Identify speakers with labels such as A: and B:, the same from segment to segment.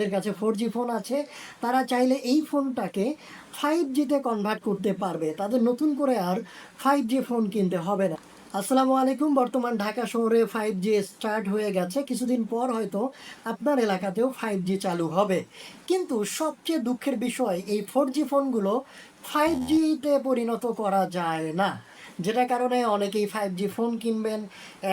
A: যাদের কাছে four G phone আছে। তারা চাইলে এই ফোনটাকে ফাইভ জিতে কনভার্ট করতে পারবে। তাদের নতুন করে আর ফাইভ জি ফোন কিনতে হবে না। আসসালামু আলাইকুম। বর্তমান ঢাকা শহরে ফাইভ জি স্টার্ট হয়ে গেছে। কিছুদিন পর হয়তো আপনার এলাকাতেও ফাইভ জি চালু হবে। কিন্তু সবচেয়ে দুঃখের বিষয়, এই ফোর জি ফোনগুলো ফাইভ জিতে পরিণত করা যায় না। যেটা কারণে অনেকেই ফাইভ জি ফোন কিনবেন।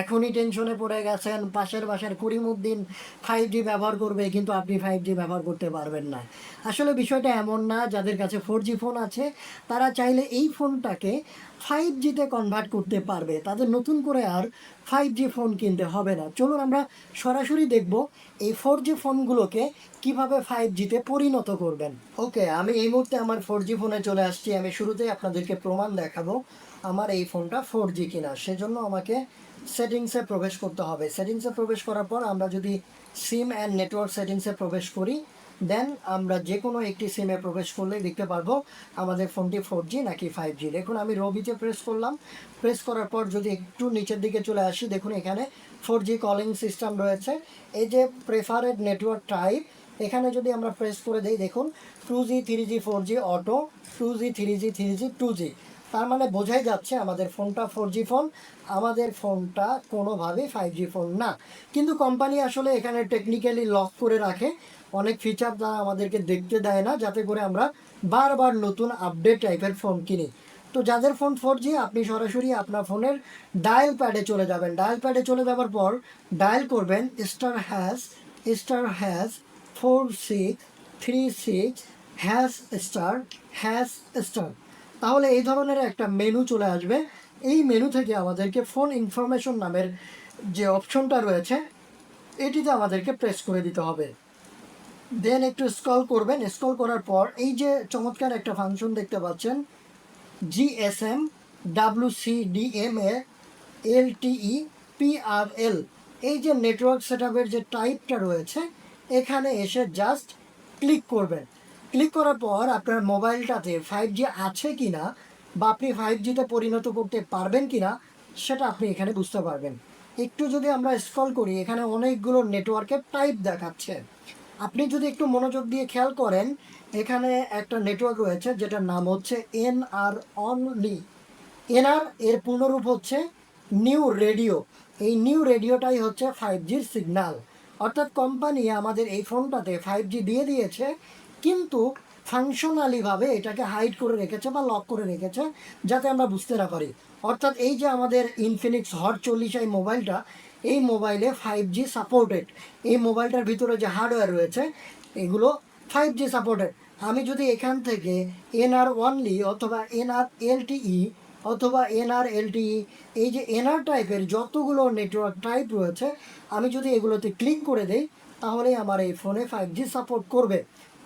A: এখনই টেনশনে পড়ে গেছেন। পাশের বাসার করিমুদ্দিন ফাইভ জি ব্যবহার করবে, কিন্তু আপনি ফাইভ জি ব্যবহার করতে পারবেন না। আসলে বিষয়টা এমন না, যাদের কাছে ফোর জি ফোন আছে, তারা চাইলে এই ফোনটাকে ফাইভ জিতে কনভার্ট করতে পারবে। তাদের নতুন করে আর ফাইভ জি ফোন কিনতে হবে না। চলুন আমরা সরাসরি দেখব এই ফোর জি ফোনগুলোকে কীভাবে ফাইভ জিতে পরিণত করবেন। ওকে আমি এই মুহূর্তে আমার ফোর জি ফোনে চলে আসছি। আমি শুরুতেই আপনাদেরকে প্রমাণ দেখাবো আমার এই ফোনটা ফোর জি কিনা। সেজন্য আমাকে সেটিংসে প্রবেশ করতে হবে। সেটিংসে প্রবেশ করার পর আমরা যদি সিম অ্যান্ড নেটওয়ার্ক সেটিংসে প্রবেশ করি দেন আমরা যে কোনো একটি সিমে প্রবেশ করলেই দেখতে পারব আমাদের ফোনটি ফোর জি নাকি ফাইভ জি দেখুন, আমি রবিতে প্রেস করলাম। প্রেস করার পর যদি একটু নিচের দিকে চলে আসি, দেখুন এখানে ফোর জি কলিং সিস্টেম রয়েছে। এই যে প্রেফারেড নেটওয়ার্ক টাইপ এখানে যদি আমরা প্রেস করে দিই, দেখুন two G three G four G auto two G three G three G two G তার মানে বোঝাই যাচ্ছে আমাদের ফোনটা ফোর জি ফোন আমাদের ফোনটা কোনোভাবেই ফাইভ জি ফোন না। কিন্তু কোম্পানি আসলে এখানে টেকনিক্যালি লক করে রাখে। অনেক ফিচার তারা আমাদেরকে দেখতে দেয় না, যাতে করে আমরা বারবার নতুন আপডেট টাইপের ফোন কিনি। তো যাদের ফোন ফোর জি আপনি সরাসরি আপনার ফোনের ডায়াল প্যাডে চলে যাবেন। ডায়াল প্যাডে চলে যাওয়ার পর ডায়াল করবেন star hash star hash four six three six hash star hash star তাহলে এই ধরনের একটা মেনু চলে আসবে। এই মেনু থেকে আমাদেরকে ফোন ইনফরমেশন নামের যে অপশনটা রয়েছে, এটিতে আমাদেরকে প্রেস করে দিতে হবে। দেন একটু স্ক্রল করবেন। স্ক্রল করার পর এই যে চমৎকার একটা ফাংশন দেখতে পাচ্ছেন GSM W C DM A L TE PRL এই যে নেটওয়ার্ক সেট যে টাইপটা রয়েছে, এখানে এসে জাস্ট ক্লিক করবেন। ক্লিক করার পর আপনার মোবাইলটাতে ফাইভ জি আছে কি না বা আপনি ফাইভ জিতে পরিণত করতে পারবেন কি না সেটা আপনি এখানে বুঝতে পারবেন। একটু যদি আমরা স্ক্রল করি, এখানে অনেকগুলো নেটওয়ার্কের টাইপ দেখাচ্ছে। আপনি যদি একটু মনোযোগ দিয়ে খেয়াল করেন, এখানে একটা নেটওয়ার্ক রয়েছে যেটার নাম হচ্ছে এন আর অনলি এনআর এর পূর্ণরূপ হচ্ছে নিউ রেডিও এই নিউ রেডিওটাই হচ্ছে ফাইভ জির সিগন্যাল অর্থাৎ কোম্পানি আমাদের এই ফোনটাতে ফাইভ জি দিয়ে দিয়েছে। কিন্তু ফাংশনালিভাবে এটাকে হাইড করে রেখেছে বা লক করে রেখেছে, যাতে আমরা বুঝতে না পারি। অর্থাৎ এই যে আমাদের ইনফিনিক্স হট চল্লিশ এই মোবাইলটা এই মোবাইলে ফাইভ জি সাপোর্টেড এই মোবাইলটার ভিতরে যে হার্ডওয়্যার রয়েছে, এগুলো ফাইভ জি সাপোর্টেড আমি যদি এখান থেকে এনআর ওয়ানলি অথবা এনআর এলটিই অথবা এনআর এলটিই এই যে এনআর টাইপের যতগুলো নেটওয়ার্ক টাইপ রয়েছে, আমি যদি এগুলোতে ক্লিক করে দেই তাহলে আমার এই ফোনে ফাইভ জি সাপোর্ট করবে।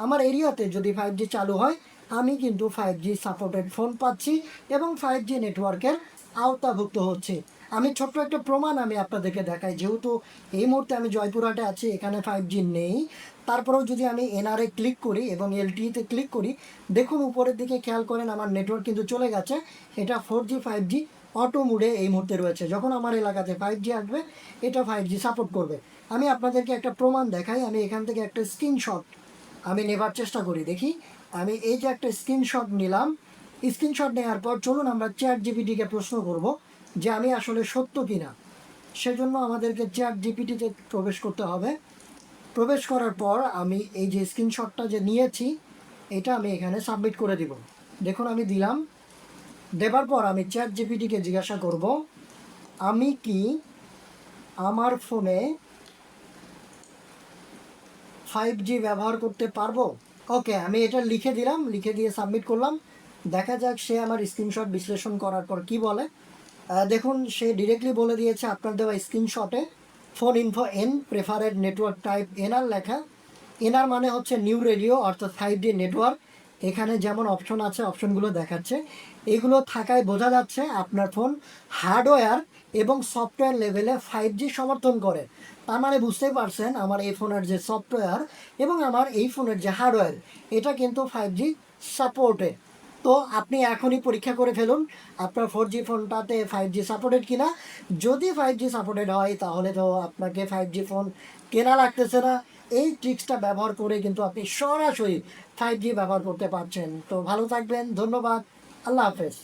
A: আমার এরিয়াতে যদি ফাইভ জি চালু হয়, আমি কিন্তু ফাইভ জি সাপোর্টেড ফোন পাচ্ছি এবং ফাইভ জি নেটওয়ার্কের আওতাভুক্ত হচ্ছে। আমি ছোট্ট একটা প্রমাণ আমি আপনাদেরকে দেখাই। যেহেতু এই মুহূর্তে আমি জয়পুরহাটে আছি, এখানে ফাইভ জি নেই। তারপরেও যদি আমি এনআরএ ক্লিক করি এবং এলটিতে ক্লিক করি, দেখুন উপরের দিকে খেয়াল করেন আমার নেটওয়ার্ক কিন্তু চলে গেছে। এটা four G five G auto মুডে এই মুহূর্তে রয়েছে। যখন আমার এলাকাতে ফাইভ জি আসবে, এটা ফাইভ জি সাপোর্ট করবে। আমি আপনাদেরকে একটা প্রমাণ দেখাই। আমি এখান থেকে একটা স্ক্রিনশট আমি নেবার চেষ্টা করি, দেখি। আমি এই যে একটা স্ক্রিনশট নিলাম স্ক্রিনশট নেওয়ার পর চলুন আমরা চ্যাট জিপিটিকে প্রশ্ন করব যে আমি আসলে সত্য কিনা। সেজন্য আমাদেরকে চ্যাট জিপিটিতে প্রবেশ করতে হবে। প্রবেশ করার পর আমি এই যে স্ক্রিনশটটা যে নিয়েছি, এটা আমি এখানে সাবমিট করে দিব। দেখুন, আমি দিলাম। দেবার পর আমি চ্যাট জিপিটিকে জিজ্ঞাসা করব, আমি কি আমার ফোনে ফাইভ জি ব্যবহার করতে পারব? ওকে আমি এটা লিখে দিলাম, লিখে দিয়ে সাবমিট করলাম। দেখা যাক সে আমার স্ক্রিনশট বিশ্লেষণ করার পর কি বলে। দেখুন, সে ডিরেক্টলি বলে দিয়েছে আপনার দেওয়া স্ক্রিনশটে phone info N preferred network type NR লেখা। এনআর মানে হচ্ছে নিউ রেডিও অর্থাৎ ফাইভ ডি নেটওয়ার্ক এখানে যেমন অপশন আছে অপশনগুলো দেখাচ্ছে। এগুলো থাকায় বোঝা যাচ্ছে আপনার ফোন হার্ডওয়্যার এবং সফটওয়্যার লেভেলে ফাইভ জি সমর্থন করে। তার মানে বুঝতেই পারছেন আমার এই ফোনের যে সফটওয়্যার এবং আমার এই ফোনের যে হার্ডওয়্যার এটা কিন্তু ফাইভ জি সাপোর্টে তো আপনি এখনই পরীক্ষা করে ফেলুন, আপনার ফোর জি ফোনটাতে ফাইভ জি সাপোর্টেড কিনা। যদি ফাইভ জি সাপোর্টেড হয়, তাহলে তো আপনাকে ফাইভ জি ফোন কেনা লাগতেছে না। এই ট্রিক্সটা ব্যবহার করে কিন্তু আপনি সরাসরি ফাইভ জি ব্যবহার করতে পারছেন। তো ভালো থাকবেন ধন্যবাদ আল্লাহ হাফেজ।